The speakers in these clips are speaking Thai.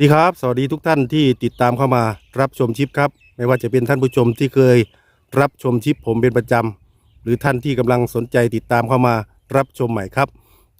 สวัสดีครับ สวัสดีทุกท่านที่ติดตามเข้ามารับชมชิปครับ ไม่ว่าจะเป็นท่านผู้ชมที่เคยรับชมชิปผมเป็นประจำหรือท่านที่กำลังสนใจติดตามเข้ามารับชมใหม่ครับ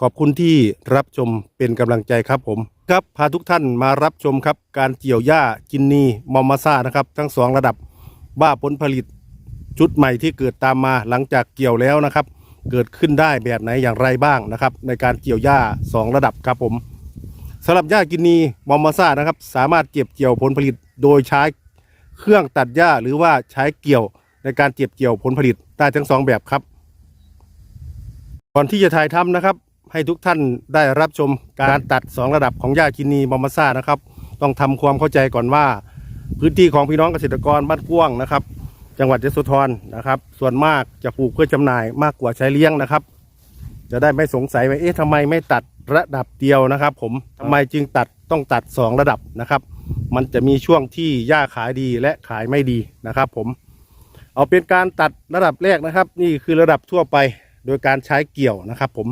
ขอบคุณที่รับชมเป็นกำลังใจครับผมครับพาทุกท่านมารับชมครับ การเกี่ยวหญ้ากินนีมอมมาซ่านะครับ ทั้งสองระดับบ้าผลผลิตชุดใหม่ที่เกิดตามมาหลังจากเกี่ยวแล้วนะครับ เกิดขึ้นได้แบบไหนอย่างไรบ้างนะครับ ในการเกี่ยวหญ้าสองระดับครับผม สำหรับหญ้ากินนีมอมมาซ่านะครับ สามารถเก็บเกี่ยวผลผลิตโดยใช้เครื่องตัดหญ้าหรือว่าใช้เกี่ยวในการเก็บเกี่ยวผลผลิตได้ทั้งสองแบบครับ ก่อนที่จะถ่ายทำนะครับ ให้ทุกท่านได้รับชมการตัด 2 ระดับของหญ้ากินนีมอมมาซ่านะครับ ต้องทำความเข้าใจก่อนว่า พื้นที่ของพี่น้องเกษตรกรบ้านพ่วงนะครับ จังหวัดยโสธรนะครับ ส่วนมากจะปลูกเพื่อจำหน่ายมากกว่าใช้เลี้ยงนะครับ จะได้ไม่สงสัยว่าเอ๊ะทำไมไม่ตัด ระดับเดียวนะครับ ผมทำไมจึงตัดต้องตัด 2 ระดับนะครับ มันจะมีช่วงที่หญ้าขายดีและขายไม่ดีนะครับ ผม เอาเป็นการตัดระดับแรกนะครับ นี่คือระดับทั่วไปโดยการใช้เกี่ยวนะครับ ผม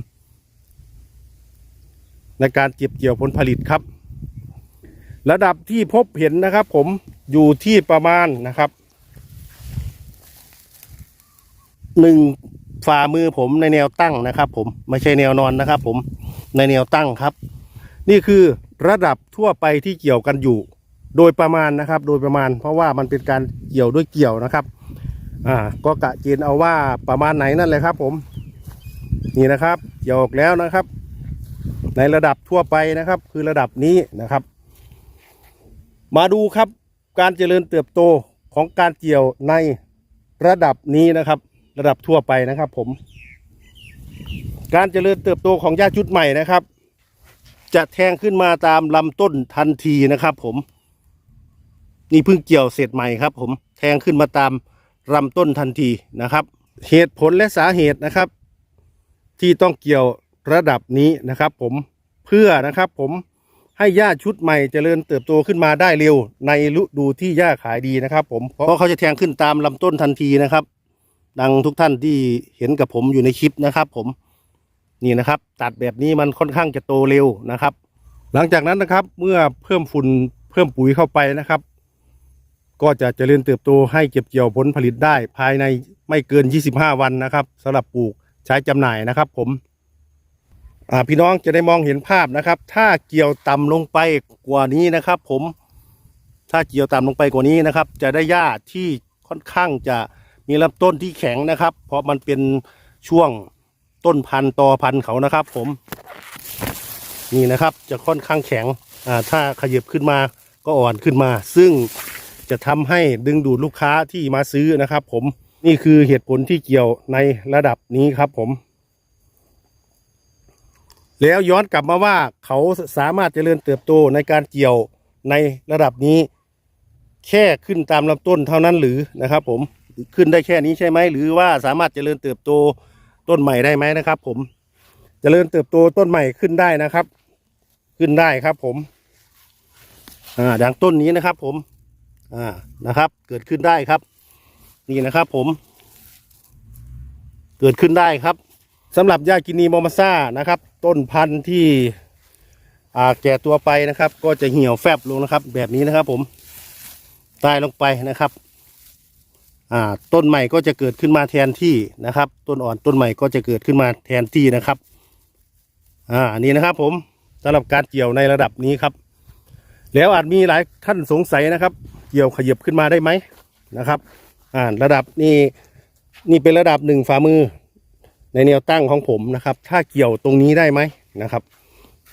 ในการเก็บเกี่ยวผลผลิตครับ ระดับที่พบเห็นนะครับ ผมอยู่ที่ประมาณนะครับหนึ่งฝ่ามือผมในแนวตั้งนะครับ ผมไม่ใช่แนวนอนนะครับ ผม ในแนวตั้งครับ นี่คือระดับทั่วไปที่เกี่ยวกันอยู่ โดยประมาณนะครับ โดยประมาณ เพราะว่ามันเป็นการเกี่ยวด้วยเกี่ยวนะครับ อ่า ก็กะเกณฑ์เอาว่าประมาณไหนนั่นเลยครับ ผม นี่นะครับเกี่ยวออกแล้วนะครับ ในระดับทั่วไปนะครับ คือระดับนี้นะครับ มาดูครับการเจริญเติบโตของการเกี่ยวในระดับนี้นะครับ ระดับทั่วไปนะครับ ผม การเจริญเติบโตของหญ้าชุดใหม่นะครับ จะแทงขึ้นมาตามลำต้นทันทีนะครับ ผม นี่เพิ่งเกี่ยวเสร็จใหม่ครับ ผมแทงขึ้นมาตามลำต้นทันทีนะครับ เหตุผลและสาเหตุนะครับ ที่ต้องเกี่ยวระดับนี้นะครับ ผมเพื่อนะครับผมให้หญ้าชุดใหม่เจริญเติบโตขึ้นมาได้เร็ว ในฤดูที่หญ้าขายดีนะครับ ผมเพราะเขาจะแทงขึ้นตามลำต้นทันทีนะครับ ดังทุกท่านที่เห็นกับผมอยู่ในคลิปนะครับ ผม นี่นะครับ ตัดแบบนี้มันค่อนข้างจะโตเร็วนะครับ หลังจากนั้นนะครับเมื่อเพิ่มฝุ่นเพิ่มปุ๋ยเข้าไปนะครับ ก็จะเจริญเติบโตให้เก็บเกี่ยวผลผลิตได้ ภายในไม่เกิน 25 วันนะครับสำหรับปลูกใช้จำหน่ายนะครับ ผมพี่น้องจะได้มองเห็นภาพนะครับ ถ้าเกี่ยวต่ำลงไปกว่านี้นะครับ ผมถ้าเกี่ยวต่ำลงไปกว่านี้นะครับ จะได้หญ้าที่ค่อนข้างจะมีลำต้นที่แข็งนะครับ เพราะมันเป็นช่วง ต้นพันธุ์ตอพันธุ์เขานะครับ ผม นี่นะครับจะค่อนข้างแข็งอ่าถ้าขยับขึ้นมาก็อ่อนขึ้นมา ซึ่งจะทำให้ดึงดูดลูกค้าที่มาซื้อนะครับ ผมนี่คือเหตุผลที่เกี่ยวในระดับนี้ครับผม แล้วย้อนกลับมาว่าเขาสามารถเจริญเติบโตในการเกี่ยวในระดับนี้ แค่ขึ้นตามลำต้นเท่านั้นหรือนะครับ ผมขึ้นได้แค่นี้ใช่ไหมหรือว่าสามารถเจริญเติบโต ต้นใหม่ได้ไหมนะครับ ผมจเจริญเติบโตต้นใหม่ขึ้นได้นะครับ ขึ้นได้ครับ ผม อ่าดังต้นนี้นะครับ ผม อ่านะครับ เกิดขึ้นได้ครับ นี่นะครับ ผม เกิดขึ้นได้ครับสำหรับยากินีมอมาซ่านะครับ ต้นพันธุ์ที่อ่าแก่ตัวไปนะครับ ก็จะเหี่ยวแฟบลงนะครับ แบบนี้นะครับ ผมตายลงไปนะครับ อ่าต้นใหม่ก็จะเกิดขึ้นมาแทนที่นะครับ ต้นอ่อนต้นใหม่ก็จะเกิดขึ้นมาแทนที่นะครับอ่านนี้นะครับผมสำหรับการเกี่ยวในระดับนี้ครับ แล้วอาจมีหลายท่านสงสัยนะครับ เกี่ยวขยับขึ้นมาได้ไหมนะครับอ่าระดับนี้นี่เป็นระดับหนึ่งฝ่ามือ ในแนวตั้งของผมนะครับ ถ้าเกี่ยวตรงนี้ได้ไหมนะครับ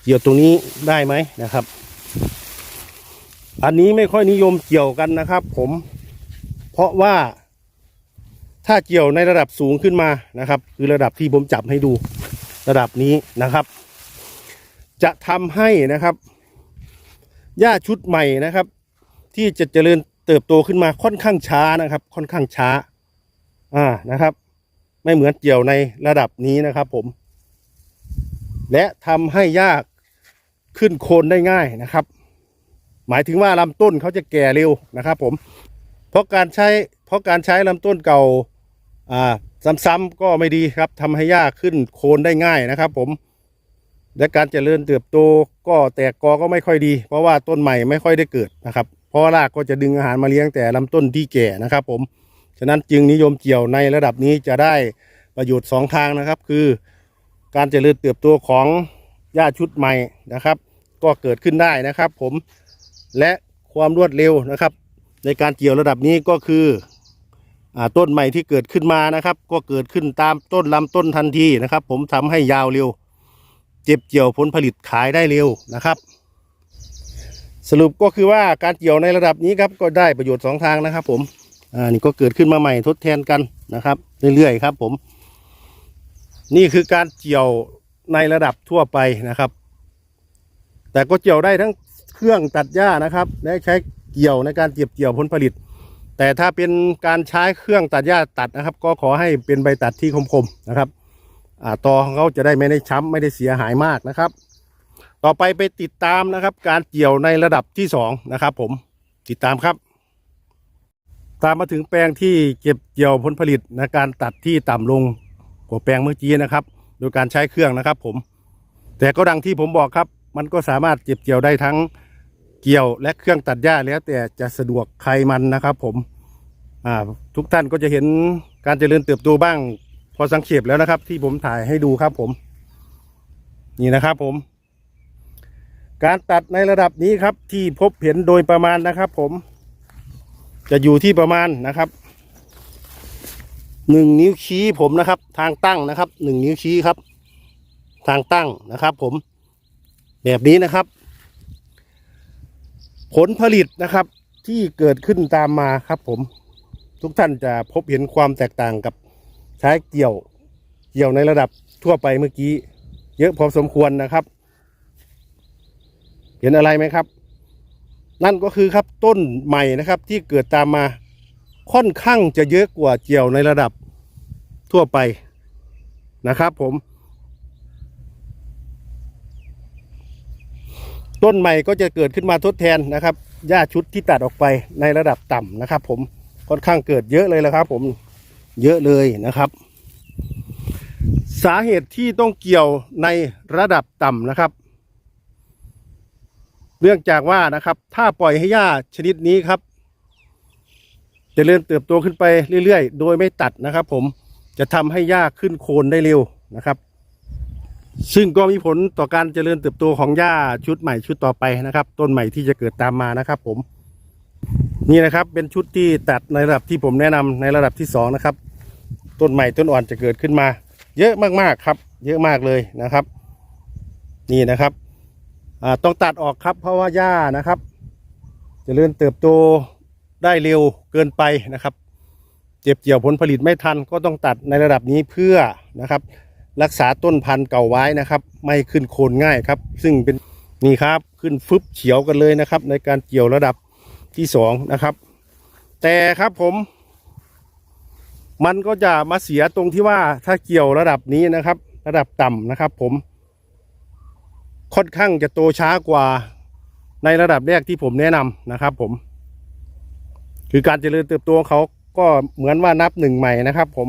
เกี่ยวตรงนี้ได้ไหมนะครับ อันนี้ไม่ค่อยนิยมเกี่ยวกันนะครับ ผม เพราะว่า ถ้าเกี่ยวในระดับสูงขึ้นมานะครับ คือระดับที่ผมจับให้ดูระดับนี้นะครับ จะทำให้นะครับหญ้าชุดใหม่นะครับ ที่จะเจริญเติบโตขึ้นมาค่อนข้างช้านะครับ ค่อนข้างช้าอ่านะครับ ไม่เหมือนเกี่ยวในระดับนี้นะครับผม และทำให้ยากขึ้นโคนได้ง่ายนะครับ หมายถึงว่าลำต้นเขาจะแก่เร็วนะครับ ผม เพราะการใช้เพราะการใช้ลำต้นเก่า อ่าซ้ำๆก็ไม่ดีครับทำให้ยาขึ้นโคนได้ง่ายนะครับ ผม และการเจริญเติบโตก็แตกกอก็ไม่ค่อยดี เพราะว่าต้นใหม่ไม่ค่อยได้เกิดนะครับ เพราะรากก็จะดึงอาหารมาเลี้ยงแต่ลำต้นที่แก่นะครับ ผมฉะนั้นจึงนิยมเกี่ยวในระดับนี้จะได้ประโยชน์สองทางนะครับ คือ การเจริญเติบโตของหญ้าชุดใหม่นะครับ ก็เกิดขึ้นได้นะครับ ผมและความรวดเร็วนะครับ ในการเกี่ยวระดับนี้ก็คือ ต้นใหม่ที่เกิดขึ้นมานะครับ ก็เกิดขึ้นตามต้นลำต้นทันทีนะครับ ผมทำให้ยาวเร็ว เจ็บเกี่ยวผลผลิตขายได้เร็วนะครับ สรุปก็คือว่าการเกี่ยวในระดับนี้ครับก็ได้ประโยชน์สองทางนะครับ ผมอ่านี่ก็เกิดขึ้นมาใหม่ทดแทนกันนะครับ เรื่อยๆครับ ผม นี่คือการเกี่ยวในระดับทั่วไปนะครับ แต่ก็เกี่ยวได้ทั้งเครื่องตัดหญ้านะครับ และใช้เกี่ยวในการเก็บเกี่ยวผลผลิต แต่ถ้าเป็นการใช้เครื่องตัดหญ้าตัดนะครับ ก็ขอให้เป็นใบตัดที่คมๆนะครับอตอของเขาจะได้ไม่ได้ช้ำไม่ได้เสียหายมากนะครับ ต่อไปไปติดตามนะครับ การเกี่ยวในระดับที่สองนะครับ ผมติดตามครับ ตามมาถึงแปลงที่เก็บเกี่ยวผลผลิตในการตัดที่ต่ำลงกว่าแปลงเมื่อกี้นะครับ โดยการใช้เครื่องนะครับ ผม แต่ก็ดังที่ผมบอกครับ มันก็สามารถเก็บเกี่ยวได้ทั้ง เกี่ยวและเครื่องตัดหญ้าแล้วแต่จะสะดวกใครมันนะครับ ผมอ่าทุกท่านก็จะเห็นการเจริญเติบโตบ้าง พอสังเขปแล้วนะครับ ที่ผมถ่ายให้ดูครับผม นี่นะครับผม การตัดในระดับนี้ครับ ที่พบเห็นโดยประมาณนะครับ ผม จะอยู่ที่ประมาณนะครับหนึ่งนิ้วชี้ผมนะครับ ทางตั้งนะครับหนึ่งนิ้วชี้ครับ ทางตั้งนะครับ ผม แบบนี้นะครับ ผลผลิตนะครับที่เกิดขึ้นตามมาครับผมทุกท่านจะพบเห็นความแตกต่างกับใช้เกี่ยวเกี่ยวในระดับทั่วไปเมื่อกี้ เยอะพอสมควรนะครับ เห็นอะไรไหมครับ นั่นก็คือครับต้นใหม่นะครับที่เกิดตามมาค่อนข้างจะเยอะกว่าเกี่ยวในระดับทั่วไปนะครับผม ต้นใหม่ก็จะเกิดขึ้นมาทดแทนนะครับหญ้าชุดที่ตัดออกไปในระดับต่ำนะครับ ผมค่อนข้างเกิดเยอะเลยละครับ ผมเยอะเลยนะครับ สาเหตุที่ต้องเกี่ยวในระดับต่ำนะครับ เนื่องจากว่านะครับ ถ้าปล่อยให้หญ้าชนิดนี้ครับจเจริญเติบโตขึ้นไปเรื่อยๆ โดยไม่ตัดนะครับ ผมจะทำให้หญ้าขึ้นโคนได้เร็วนะครับ ซึ่งก็มีผลต่อการเจริญเติบโตของหญ้าชุดใหม่ชุดต่อไปนะครับ ต้นใหม่ที่จะเกิดตามมานะครับ ผม นี่นะครับ เป็นชุดที่ตัดในระดับที่ผมแนะนำในระดับที่สองนะครับ ต้นใหม่ต้นอ่อนจะเกิดขึ้นมา เยอะมากๆครับ เยอะมากเลยนะครับ นี่นะครับต้องตัดออกครับเพราะว่าหญ้านะครับจเจริญเติบโตได้เร็วเกินไปนะครับ เจ็บเกี่ยวผลผลิตไม่ทันก็ต้องตัดในระดับนี้เพื่อนะครับ รักษาต้นพันธุ์เก่าไว้นะครับ ไม่ขึ้นโคนง่ายครับ ซึ่งเป็นนี่ครับขึ้นฟึบเฉียวกันเลยนะครับ ในการเกี่ยวระดับที่สองนะครับ แต่ครับผม มันก็จะมาเสียตรงที่ว่าถ้าเกี่ยวระดับนี้นะครับ ระดับต่ำนะครับ ผม ค่อนข้างจะโตช้ากว่าในระดับแรกที่ผมแนะนำนะครับ ผม คือการเจริญเติบโตของเขาก็เหมือนว่านับหนึ่งใหม่นะครับ ผม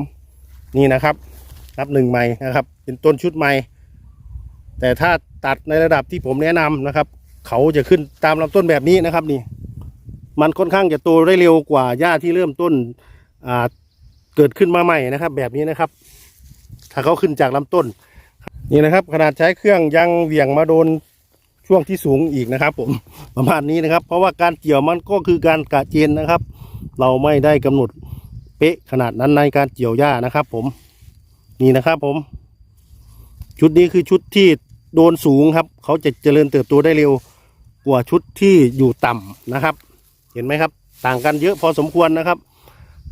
นี่นะครับ นับหนึ่งใหม่นะครับ เป็นต้นชุดใหม่ แต่ถ้าตัดในระดับที่ผมแนะนำนะครับ เขาจะขึ้นตามลำต้นแบบนี้นะครับนี่ มันค่อนข้างจะโตได้เร็วกว่าหญ้าที่เริ่มต้นเกิดขึ้นมาใหม่นะครับ แบบนี้นะครับ ถ้าเขาขึ้นจากลำต้น นี่นะครับ ขนาดใช้เครื่องยังเหวี่ยงมาโดนช่วงที่สูงอีกนะครับ ผมประมาณนี้นะครับ เพราะว่าการเกี่ยวมันก็คือการกะเจนนะครับ เราไม่ได้กำหนดเป๊ะขนาดนั้นในการเกี่ยวหญ้านะครับ ผม นี่นะครับผม ชุดนี้คือชุดที่โดนสูงครับ เขาจะเจริญเติบโตได้เร็วกว่าชุดที่อยู่ต่ำนะครับ เห็นไหมครับ ต่างกันเยอะพอสมควรนะครับ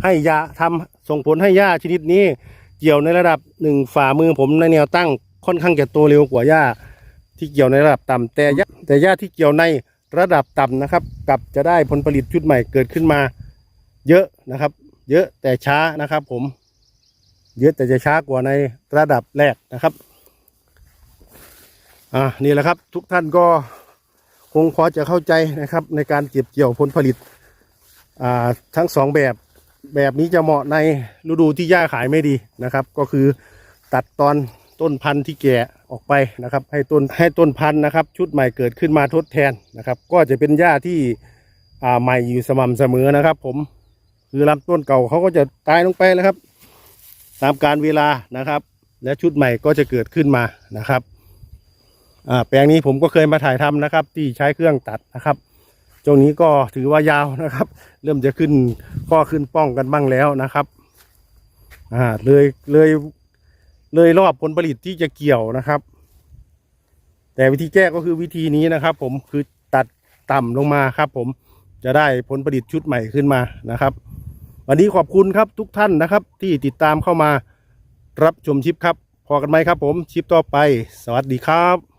ให้ยาทำส่งผลให้หญ้าชนิดนี้เกี่ยวในระดับหนึ่งฝ่ามือผมในแนวตั้งค่อนข้างจะโตเร็วกว่าหญ้าที่เกี่ยวในระดับต่ำแต่หญ้าแต่หญ้าที่เกี่ยวในระดับต่ำนะครับกลับจะได้ผลผลิตชุดใหม่เกิดขึ้นมา เยอะนะครับ เยอะแต่ช้านะครับผม ยอะแต่จะช้ากว่าในระดับแรกนะครับ อ่า นี่แหละครับ ทุกท่านก็คงพอจะเข้าใจนะครับ ในการเก็บเกี่ยวผลผลิต อ่า ทั้งสองแบบ แบบนี้จะเหมาะในฤดูที่หญ้าขายไม่ดีนะครับ ก็คือตัดตอนต้นพันธุ์ที่แก่ออกไปนะครับ ให้ต้นให้ต้นพันธุ์นะครับ ชุดใหม่เกิดขึ้นมาทดแทนนะครับ ก็จะเป็นหญ้าที่อ่าใหม่อยู่สม่ำเสมอนะครับ ผมคือลำต้นเก่าเขาก็จะตายลงไปแล้วครับ ตามการเวลานะครับ และชุดใหม่ก็จะเกิดขึ้นมานะครับแปลงนี้ผมก็เคยมาถ่ายทำนะครับ ที่ใช้เครื่องตัดนะครับตรงนี้ก็ถือว่ายาวนะครับ เริ่มจะขึ้นข้อขึ้นป้องกันบ้างแล้วนะครับเลยเลยเลยรอบผลผลิตที่จะเกี่ยวนะครับ แต่วิธีแก้ก็คือวิธีนี้นะครับ ผมคือตัดต่ำลงมาครับ ผมจะได้ผลผลิตชุดใหม่ขึ้นมานะครับ วันนี้ขอบคุณครับทุกท่านนะครับ ที่ติดตามเข้ามารับชมชิปครับพอกันไหมครับผมชิปต่อไป สวัสดีครับ